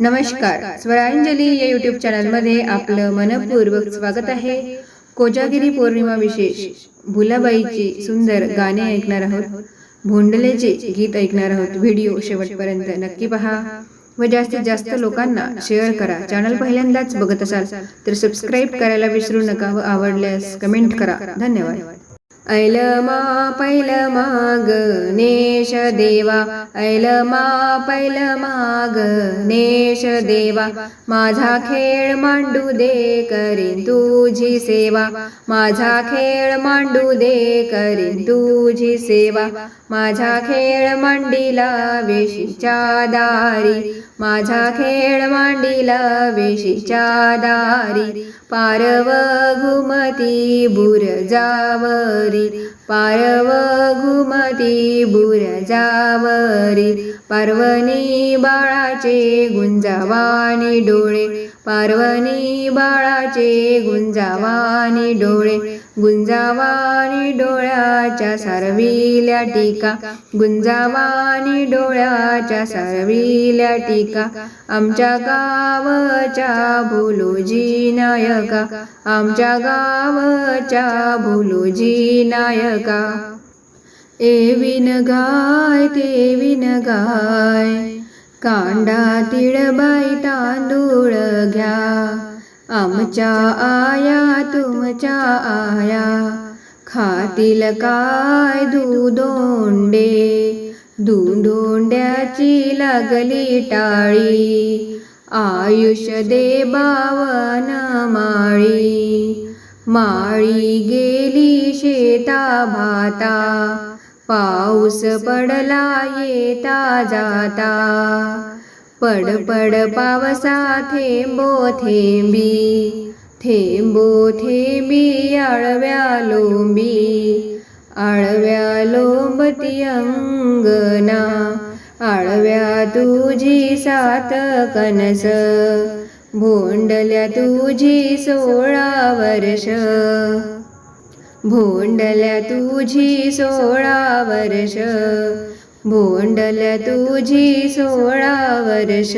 नमस्कार. स्वरांजली या युट्यूब चॅनलमध्ये आपलं मनपूर्वक स्वागत आहे. कोजागिरी पौर्णिमा विशेष. भुलाबाईची सुंदर गाणे ऐकणार आहोत. भोंडलेचे गीत ऐकणार आहोत. व्हिडिओ शेवटपर्यंत नक्की पहा. व जास्तीत जास्त लोकांना शेअर करा. चॅनल पहिल्यांदाच बघत असाल तर सबस्क्राईब करायला विसरू नका. व आवडल्यास कमेंट करा. धन्यवाद. ऐलमा पैलमा गणेश देवा ऐलमा पैलमा गणेश देवा माझा खेळ मांडू दे करीन तुझी सेवा माझा खेळ मांडू दे करीन तुझी सेवा माझा खेळ मांडीला वेशीच्या दारी माझा खेळ मांडीला वेशीच्या दारी पारव घुमती बुरजावरी पारव घुमती बुरजावरी पार्वणी बाळाचे गुंजावानी डोळे पार्वणी बाळाचे गुंजावानी डोळे गुंजावानी डोळ्याच्या सारविल्या टीका. गुंजावानी डोळ्याच्या सारविल्या टीका. आमच्या गावच्या भुलोजी नायका. आमच्या गावच्या भुलोजी नायका. एविन गाय तेविन गाय. कांडा तिळबाई तांदूळ घ्या. आमच्या आया तुमच्या आया. खातील काय दुधोंडे? दुधोंड्याची लागली टाळी. आयुष दे बावन माळी. माळी गेली शेता भाता पाऊस पडला येता जाता. पड पड पावसा थेंबो थेंबी. थेंबो थेंबी आळव्या लोंबी. आळव्या लोंबती अंगना आळव्या तुझी सात कनस. भोंडल्या तुझी सोळा वर्ष. भोंडल्या तुझी सोळा वर्ष. भोंडल तुझी सोळा वर्ष.